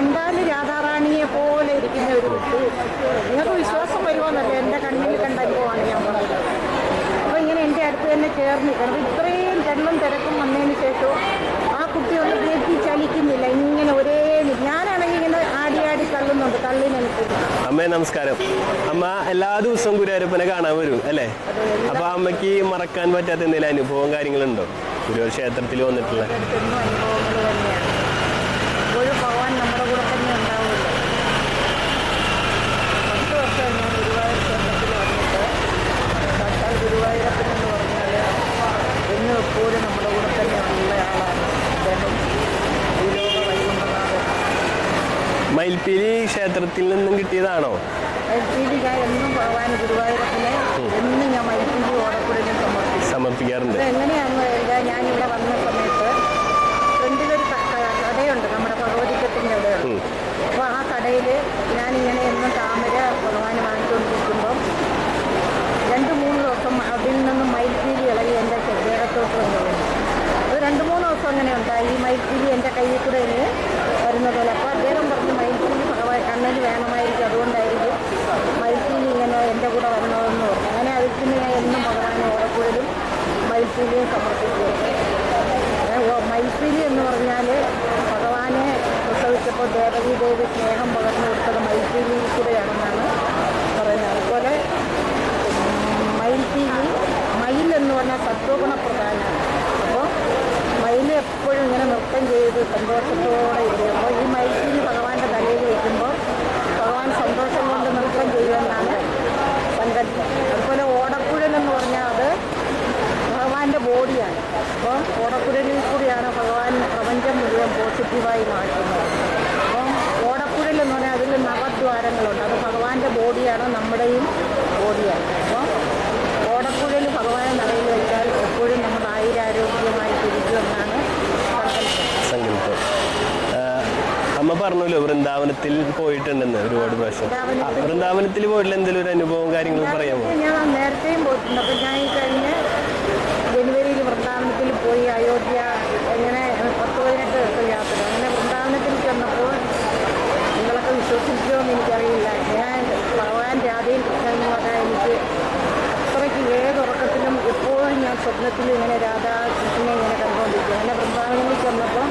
കണ്ടാൽ രാധാറാണിയെ പോലെ ഇരിക്കുന്ന ഒരു കുട്ടി. നിങ്ങൾക്ക് വിശ്വാസം വരുമോന്നല്ല എന്റെ കണ്ണിൽ കണ്ട അനുഭവമാണ് ഞാൻ പറഞ്ഞത്. അപ്പോൾ ഇങ്ങനെ എന്റെ അടുത്ത് തന്നെ ചേർന്ന് കാരണം ഇത്രയും തെള്ളും തിരക്കും വന്നതിന് ശേഷവും ആ കുട്ടി ഒന്ന് ബ്രേക്കി ചലിക്കുന്നില്ല. ഇങ്ങനെ ഒരേ ഞാനാണെങ്കിൽ ഇങ്ങനെ ആടി ആടി തള്ളുന്നുണ്ട്. തള്ളിനനുസരിച്ച് അമ്മേ നമസ്കാരം. അമ്മ എല്ലാ ദിവസവും ഗുരുവായൂരപ്പനെ കാണാൻ വരും അല്ലേ? അപ്പൊ അമ്മയ്ക്ക് മറക്കാൻ പറ്റാത്ത എന്തെങ്കിലും അനുഭവം കാര്യങ്ങളുണ്ടോ? ഗുരുവായൂർ ക്ഷേത്രത്തിൽ വന്നിട്ടുള്ള എന്നും അനുഭവങ്ങൾ തന്നെയാണ് ഒരു ഭഗവാൻ നമ്മുടെ കൂടെ തന്നെ ഉണ്ടാവുമല്ലോ പത്ത് വർഷം ഞാൻ ഗുരുവായൂർ ക്ഷേത്രത്തിൽ വന്നിട്ട് സാക്ഷാൽ ഗുരുവായൂരപ്പൻ എന്ന് പറഞ്ഞാൽ എന്നും എപ്പോഴും നമ്മുടെ കൂടെ തന്നെ ഉള്ള ആളാണ് അദ്ദേഹം ഈ ലോക വൈകുണ്ഠനാഥൻ മയിൽപ്പീലി ക്ഷേത്രത്തിൽ നിന്നും കിട്ടിയതാണോ? മൈത്രി ഞാൻ എന്നും ഭഗവാൻ ഗുരുവായൂരപ്പനെ എന്നും ഞാൻ മൈത്രി ഓടക്കുടലും സമർപ്പിക്കും. സമർപ്പിക്കാറുണ്ട്. ഇത് എങ്ങനെയാണെന്ന് കഴിഞ്ഞാൽ ഞാനിവിടെ വന്ന സമയത്ത് ഫ്രണ്ടിലൊരു ക- ക- കടയുണ്ട് നമ്മുടെ ഭഗവതിക്കത്തിന്റെ കടയുണ്ട്. ഉം. അപ്പോൾ ആ കടയിൽ ഞാനിങ്ങനെ എന്നും താമര ഭഗവാന് വാങ്ങിച്ചുകൊണ്ടിരിക്കുമ്പം രണ്ട് മൂന്ന് ദിവസം അതിൽ നിന്നും മയിൽപ്പീലി ഇളകി എന്റെ ദേഹത്തോട്ട് വന്നു. അത് രണ്ട് മൂന്ന് ദിവസം അങ്ങനെ ഉണ്ടായി. ഈ മയിൽപ്പീലി എന്റെ കയ്യിൽ കൂടെ ഇങ്ങനെ വരുന്നത് പോലെ അപ്പോൾ അദ്ദേഹം പറഞ്ഞു മയിൽപ്പീലി ഭഗവാൻ കണ്ണിന് വേണമായിരിക്കും അതുകൊണ്ടായിരിക്കും മയിൽപ്പീലി ഇങ്ങനെ എന്റെ കൂടെ പറഞ്ഞു. അങ്ങനെ അതിന് ഞാൻ എന്നും ഭഗവാൻ ഓടക്കൂടലും മയിൽപ്പീലിയും സമർപ്പിക്കുകയും ഏ, ഓ- മയിൽപ്പീലി എന്ന് പറഞ്ഞാൽ ഭഗവാനെ പ്രസവിച്ചപ്പോൾ ദേവകി ദേവി സ്നേഹം പകർന്നു കൊടുത്തത് മത്സ്യം കൂടെയാണെന്നാണ് പറയുന്നത്. അതുപോലെ മയിൽപ്പീലി മയിൽ എന്ന് പറഞ്ഞാൽ സത്വഗുണ പ്രധാനമാണ് അപ്പോൾ മയിൽ എപ്പോഴും ഇങ്ങനെ നൃത്തം ചെയ്ത് സന്തോഷത്തോടെ ഇരിക്കുമ്പോൾ ഈ മയിൽപ്പീലി ഭഗവാന്റെ തലയിൽ വയ്ക്കുമ്പോൾ ഭഗവാൻ സന്തോഷം കൊണ്ട് നൃത്തം ചെയ്യുമെന്നാണ് സങ്കല്പം അതുപോലെ ഓടക്കുഴൽ എന്ന് പറഞ്ഞാൽ അത് ഭഗവാന്റെ ബോഡിയാണ് അപ്പം ഓടക്കുഴലിൽ കൂടിയാണ് ഭഗവാൻ പ്രപഞ്ചം പോസിറ്റീവായി മാറ്റുന്നത് അപ്പം ഓടക്കുഴൽ എന്ന് പറഞ്ഞാൽ അതിൽ നവദ്വാരങ്ങളുണ്ട്. അത് ഭഗവാന്റെ ബോഡിയാണ് നമ്മുടെയും ബോഡിയാണ്. അപ്പം ഓടക്കുഴൽ ഭഗവാനെ നടയിൽ വെച്ചാൽ എപ്പോഴും നമ്മൾ ആയുരാരോഗ്യമായി തിരിക്കുമെന്നാണ് സങ്കല്പം. അമ്മ പറഞ്ഞല്ലോ വൃന്ദാവനത്തിൽ പോയിട്ടുണ്ടെന്ന് ഒരുപാട് പ്രാവശ്യം. വൃന്ദാവനത്തിൽ പോയിട്ടുള്ള എന്തെങ്കിലും ഒരു അനുഭവം കാര്യങ്ങളും പറയാമോ? ഞാൻ നേരത്തെയും പോയിട്ടുണ്ട്. അപ്പം ഞാൻ ഈ കഴിഞ്ഞ ജനുവരിയിൽ വൃന്ദാവനത്തിൽ പോയി അയോധ്യ ഇങ്ങനെ പത്ത് പതിനെട്ട് ദിവസം യാത്ര അങ്ങനെ വൃന്ദാവനത്തിൽ ചെന്നപ്പോൾ നിങ്ങളൊക്കെ എനിക്കറിയില്ല. ഞാൻ ഭഗവാൻ കൃഷ്ണൻ എന്ന് പറഞ്ഞാൽ എനിക്ക് അത്രയ്ക്ക് ഏതുറക്കത്തിലും എപ്പോഴും ഞാൻ സ്വപ്നത്തിൽ ഇങ്ങനെ രാധാ കൃഷ്ണനെ ഇങ്ങനെ കണ്ടുകൊണ്ടിരിക്കും. അങ്ങനെ വൃന്ദാവനങ്ങളിൽ ചെന്നപ്പോൾ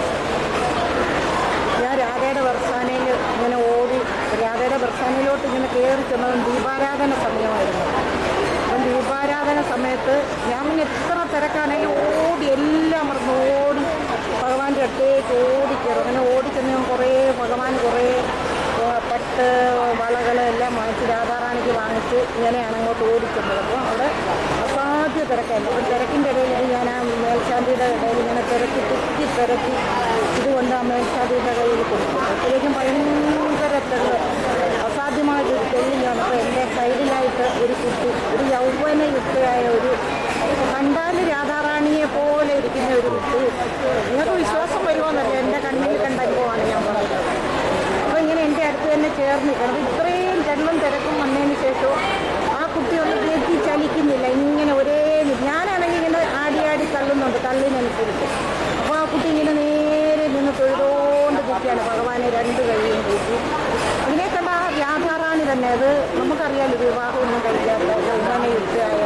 ഞാൻ രാധയുടെ വർഷാനയിൽ ഇങ്ങനെ ഓടി രാധയുടെ വർഷാനയിലോട്ട് ഇങ്ങനെ കയറി ചെന്നതും ദീപാരാധന സമയമായിരുന്നു. അപ്പം ദീപാരാധന സമയത്ത് ഞാൻ പിന്നെ എത്ര തിരക്കാണെങ്കിലും ഓടി എല്ലാം മറന്ന് ഓടി ഭഗവാന്റെ അടുത്തേക്ക് ഓടിക്കയറും അങ്ങനെ ഓടിച്ചെന്ന് ഞാൻ കുറേ ഭഗവാൻ കുറേ പട്ട് വളകൾ എല്ലാം വാങ്ങിച്ച് രാധാറാണിക്ക് വാങ്ങിച്ച് ഇങ്ങനെയാണ് അങ്ങോട്ട് ഓടിക്കുന്നത് അപ്പോൾ അവിടെ അസാധ്യ തിരക്കായിരുന്നു. അപ്പം തിരക്കിന്റെ ഇടയിൽ ഞാൻ ആ മേൽശാന്തിയുടെ ഇടയിൽ ഇങ്ങനെ തിരക്കി തിക്കി തിരക്കി ഇതുകൊണ്ട് ആ മേൽശാന്തിയുടെ കയ്യിൽ കൊടുത്തു. അപ്പോഴേക്കും ഭയങ്കര തെള്ള് അസാധ്യമായിട്ട് ഒരു വന്നപ്പോൾ എന്റെ സൈഡിലായിട്ട് ഒരു കുട്ടി ഒരു യൗവനയുക്തയായ ഒരു കണ്ടാൽ രാധാറാണിയെ പോലെ ഇരിക്കുന്ന ഒരു കുട്ടി. നിങ്ങൾക്ക് വിശ്വാസം വരുമോന്നല്ല എന്റെ കണ്ണിൽ കണ്ട അനുഭവമാണ് ഞാൻ പറഞ്ഞത് അപ്പോൾ ഇങ്ങനെ എന്റെ അടുത്ത് തന്നെ ചേർന്ന് നിൽക്കണം ഇത്രയും ജന്മം തിരക്കും വന്നതിന് ശേഷവും ആ കുട്ടി ഒന്ന് ബ്രേക്കി ചലിക്കുന്നില്ല. ഇങ്ങനെ ഒരേ ഞാനാണെങ്കിൽ ഇങ്ങനെ ആടി ആടി തള്ളുന്നുണ്ട് തള്ളിനനുസരിച്ച്. അപ്പോൾ ആ കുട്ടി ഇങ്ങനെ നേരെ നിന്ന് തൊഴുതോണ്ട് കുട്ടിയാണ് ഭഗവാനെ രണ്ട് കഴിയും കൂട്ടി. അതിനെ കണ്ട ആ വ്യാപാറാണി തന്നെ. അത് നമുക്കറിയാമല്ലോ വിവാഹമൊന്നും കഴിക്കാത്ത യൗവനയുക്തയായ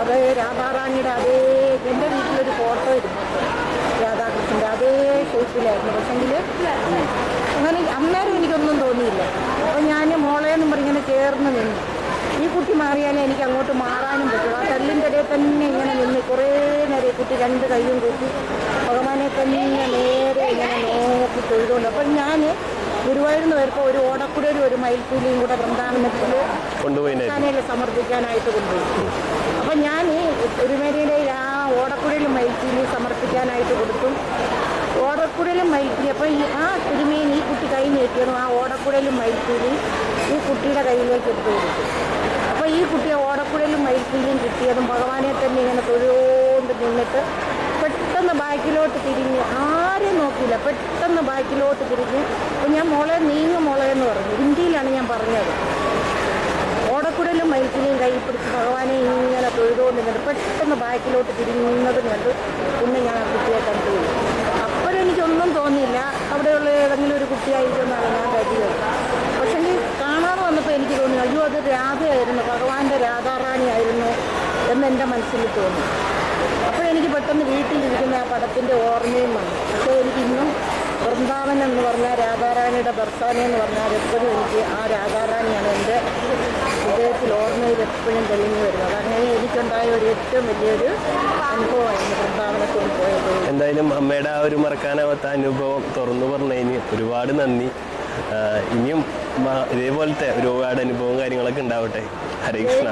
അത് രാധാറാണിയുടെ അതേ എന്റെ വീട്ടിലൊരു ഫോട്ടോ ഇരുന്നു രാധാകൃഷ്ണന്റെ അതേ ഷേപ്പിലായിരുന്നു പക്ഷെങ്കിൽ അങ്ങനെ അന്നേരം എനിക്കൊന്നും തോന്നിയില്ല അപ്പോൾ ഞാൻ മോളേന്നും പറഞ്ഞിങ്ങനെ ചേർന്ന് നിന്നു ഈ കുട്ടി മാറിയാലേ എനിക്ക് അങ്ങോട്ട് മാറാനും പറ്റുള്ളൂ ആ തല്ലിന്റെ ഇടയിൽ തന്നെ ഇങ്ങനെ നിന്ന് കുറേ ഈ കുട്ടി രണ്ട് കൈയും കൂട്ടി ഭഗവാനെ തന്നെ നേരെ ഇങ്ങനെ നോക്കി തൊഴുതുകൊണ്ട് അപ്പം ഞാൻ ഗുരുവായൂരിന്ന് വരുമ്പോൾ ഒരു ഓടക്കുടലും ഒരു മയിൽപ്പൂലിയും കൂടെ വൃന്ദാവനത്തിൽ കൊണ്ടുപോയി സമർപ്പിക്കാനായിട്ട് കൊണ്ടുപോയി. അപ്പം ഞാൻ ഒരുമേരയുടെ ആ ഓടക്കുടയിലും മൈത്തിരി സമർപ്പിക്കാനായിട്ട് കൊടുത്തു. ഓടക്കുടലും മയിൽപ്പൂലി അപ്പോൾ ഈ ആ തിരുമേനി ഈ കുട്ടി കൈ നീട്ടിയതും ആ ഓടക്കുടലും മയിൽപ്പൂലി ഈ കുട്ടിയുടെ കയ്യിലേക്ക് എടുത്തു കൊടുത്തു. അപ്പോൾ ഈ കുട്ടിയെ ഓടക്കുടലും മയിൽപ്പൂലിയും കിട്ടിയതും ഭഗവാനെ തന്നെ ഇങ്ങനെ തൊഴുകൊണ്ട് നിന്നിട്ട് പെട്ടെന്ന് ബാക്കിലോട്ട് തിരിഞ്ഞ് ആരും നോക്കിയില്ല. പെട്ടെന്ന് ബാക്കിലോട്ട് തിരിഞ്ഞ് അപ്പം ഞാൻ മോളെ നീങ്ങ മോളെ എന്ന് പറഞ്ഞു. ഹിന്ദിയിലാണ് ഞാൻ പറഞ്ഞത്. ഓടക്കുടലും മൈക്കിനെയും കൈ പിടിച്ച് ഭഗവാനെ ഇങ്ങനെ തൊഴുതുകൊണ്ടിരുന്നത്. പെട്ടെന്ന് ബാക്കിലോട്ട് തിരിഞ്ഞത് കണ്ട് പിന്നെ ഞാൻ ആ കുട്ടിയെ കണ്ടു. അപ്പോഴെനിക്കൊന്നും തോന്നിയില്ല. അവിടെയുള്ള ഏതെങ്കിലും ഒരു കുട്ടിയായിരിക്കുമെന്നാണ് ഞാൻ കരുതിയത് പക്ഷേ കാണാതെ വന്നപ്പോൾ എനിക്ക് തോന്നി അയ്യോ അത് രാധയായിരുന്നു. ഭഗവാന്റെ രാധാറാണിയായിരുന്നു. എന്ന് എന്റെ മനസ്സിൽ തോന്നി. അപ്പോൾ എനിക്ക് പെട്ടെന്ന് വീട്ടിലിരിക്കുന്ന ആ പടത്തിന്റെ ഓർമ്മയും വന്നു. പക്ഷേ എനിക്കിന്നും വൃന്ദാവൻ എന്ന് പറഞ്ഞാൽ രാധാറാണിയുടെ ബർസാന എന്ന് പറഞ്ഞാൽ എപ്പോഴും എനിക്ക് ആ രാധാറാണിയാണ് എന്റെ ഹൃദയത്തിൽ ഓർമ്മയിൽ എപ്പോഴും തെളിഞ്ഞു വരുന്നത്. അങ്ങനെ എനിക്കുണ്ടായ ഒരു ഏറ്റവും വലിയൊരു അനുഭവമായിരുന്നു വൃന്ദാവനത്തിൽ പോയത്. എന്തായാലും അമ്മയുടെ ആ ഒരു മറക്കാനാവാത്ത അനുഭവം തുറന്നു പറഞ്ഞതിന് ഒരുപാട് നന്ദി. ഇനിയും ഇതേപോലത്തെ ഒരുപാട് അനുഭവവും കാര്യങ്ങളൊക്കെ ഉണ്ടാവട്ടെ. ഹരേ കൃഷ്ണ.